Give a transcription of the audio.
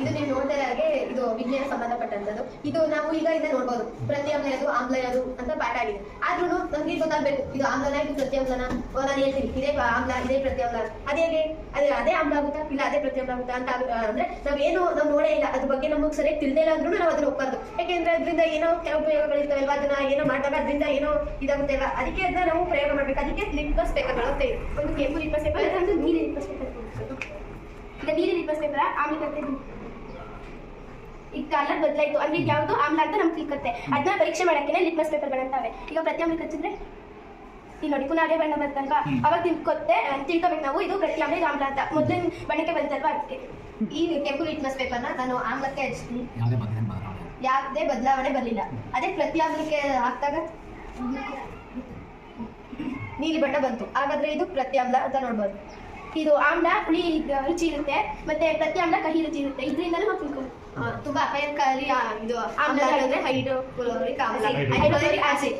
ಇದು ನೀವು ನೋಡ್ತಾ ಹಾಗೆ ಇದು ವಿಜ್ಞಾನ ಸಂಬಂಧಪಟ್ಟಂತದ್ದು ಇದು ನಾವು ಈಗ ಇದನ್ನ ನೋಡ್ಬೋದು. ಪ್ರತ್ಯಾಮ್ಲ ಯಾವುದು ಅಂತ ಪಾಠ ಆಗಿದೆ. ಆದ್ರೂ ನಮ್ಗೆ ಗೊತ್ತಾಗ್ಬೇಕು. ಇದು ಆಮ್ಲನ ಇದು ಪ್ರತ್ಯಾಮ್ಲನ? ನಾನು ಹೇಳ್ತೀನಿ. ಇದೇ ಆಮ್ಲ, ಇದೇ ಅದೇ ಹೇಗೆ? ಅದೇ ಅದೇ ಆಮ್ಲ ಆಗುತ್ತಾ? ಇಲ್ಲ, ಅದೇ ಪ್ರತ್ಯಾಮ್ಲ ಆಗುತ್ತಾ ಅಂತ ಅಂದ್ರೆ ನಾವೇನು ನಾವು ನೋಡೇ ಇಲ್ಲ. ಅದ್ರ ಬಗ್ಗೆ ನಮಗೆ ಸರಿಯಾಗಿ ತಿಳಿದೇ ಇಲ್ಲ ಅಂದ್ರೂ ನಾವು ಅದನ್ನ ಒಪ್ಪಬಾರ್ದು ಯಾಕೆಂದ್ರೆ ಅದರಿಂದ ಏನೋ ಕೆಲವು ಪ್ರಯೋಗಗಳಿರ್ತಾವಲ್ವಾ ಅದನ್ನ ಏನೋ ಮಾಡಿದಾಗ ಅದರಿಂದ ಏನೋ ಇದಾಗುತ್ತೆ ಅಲ್ಲ ಅದಕ್ಕೆ ಅದನ್ನ ನಾವು ಪ್ರಯೋಗ ಮಾಡ್ಬೇಕು. ಅದಕ್ಕೆ ಲಿಂಪಸ್ ಪೇಪರ್ಗಳು ಒಂದು ಕೆಂಪು ಲಿಂಪಸ್ ಲಿಟ್ಮಸ್ ಪೇಪರ್ ಈಗ ನೀಲಿ ಲಿಟ್ಮಸ್ ಪೇಪರ್ ಆಮ್ಲೀಕರಣ ಈಗ ಕಲರ್ ಬದಲಾಯ್ತು. ಅಂದ್ರೆ ಇದು ಯಾವುದು ಆಮ್ಲ ಅಂತ ನಮ್ಗೆ ತಿಳ್ಕತ್ತೆ ಅದನ್ನ ಪರೀಕ್ಷೆ ಮಾಡಕ್ಕೆ ಲಿಟ್ಮಸ್ ಪೇಪರ್ಗಳಂತಾವೆ ಈಗ ಪ್ರತ್ಯಾಮ್ಲ ಹಚ್ಚಿದ್ರೆ? ಇಲ್ಲಿ ನೋಡಿ ಪುನಃ ಅದೇ ಬಣ್ಣ ಬರ್ತಲ್ವಾ? ಅವಾಗ ತಿಳ್ಕೊತ್ತೆ ತಿಳ್ಕೊಬೇಕು ನಾವು. ಇದು ಪ್ರತ್ಯಾಮ್ಲ ಇದು ಆಮ್ಲ ಅಂತ. ಮೊದಲಿನ ಬಣ್ಣಕ್ಕೆ ಬಂತಲ್ವಾ ಅದಕ್ಕೆ ಈ ಕೆಂಪು ಲಿಟ್ಮಸ್ ಪೇಪರ್ನ ನಾನು ಆಮ್ಲಕ್ಕೆ ಹಚ್ತೀನಿ. ಯಾವುದೇ ಬದಲಾವಣೆ ಬದಲಾವಣೆ ಯಾವುದೇ ಬದಲಾವಣೆ ಬರಲಿಲ್ಲ. ಅದೇ ಪ್ರತ್ಯಾಮ್ಲಕ್ಕೆ ಹಾಕಿದಾಗ? ನೀಲಿ ಬಣ್ಣ ಬಂತು. ಹಾಗಾದ್ರೆ ಇದು ಪ್ರತ್ಯಾಮ್ಲ ಅಂತ ನೋಡ್ಬೋದು. ಇದು ಆಮ್ಲ ಹುಳಿ ರುಚಿ ಇರುತ್ತೆ. ಮತ್ತೆ ಪ್ರತಿ ಆಮ್ಲ ಕಹಿ ರುಚಿ ಇರುತ್ತೆ. ಇದರಿಂದಲೂ ತುಂಬಾ ಅಪಾಯಕಾರಿ ಇದು ಆಮ್ಲ ಹೈಡ್ರೋಕ್ಲೋರಿಕ್ ಆಮ್ಲ. Acid. Hydrochloric acid